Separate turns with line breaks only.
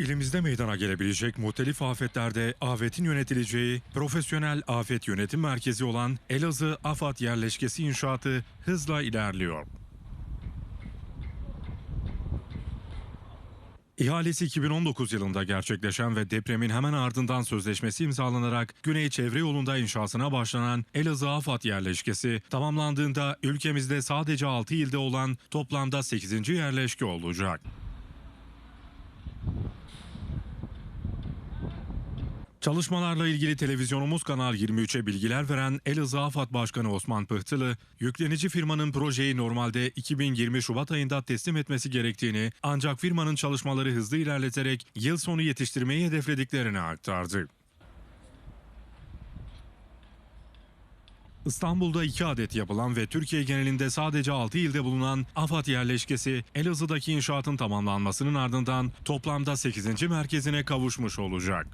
İlimizde meydana gelebilecek muhtelif afetlerde afetin yönetileceği profesyonel afet yönetim merkezi olan Elazığ AFAD yerleşkesi inşaatı hızla ilerliyor. İhalesi 2019 yılında gerçekleşen ve depremin hemen ardından sözleşmesi imzalanarak Güney Çevre Yolu'nda inşasına başlanan Elazığ AFAD yerleşkesi tamamlandığında ülkemizde sadece 6 ilde olan toplamda 8. yerleşke olacak. Çalışmalarla ilgili televizyonumuz Kanal 23'e bilgiler veren Elazığ AFAD Başkanı Osman Pıhtılı, yüklenici firmanın projeyi normalde 2020 Şubat ayında teslim etmesi gerektiğini ancak firmanın çalışmaları hızlı ilerleterek yıl sonu yetiştirmeyi hedeflediklerini aktardı. İstanbul'da iki adet yapılan ve Türkiye genelinde sadece 6 ilde bulunan AFAD yerleşkesi Elazığ'daki inşaatın tamamlanmasının ardından toplamda 8. merkezine kavuşmuş olacak.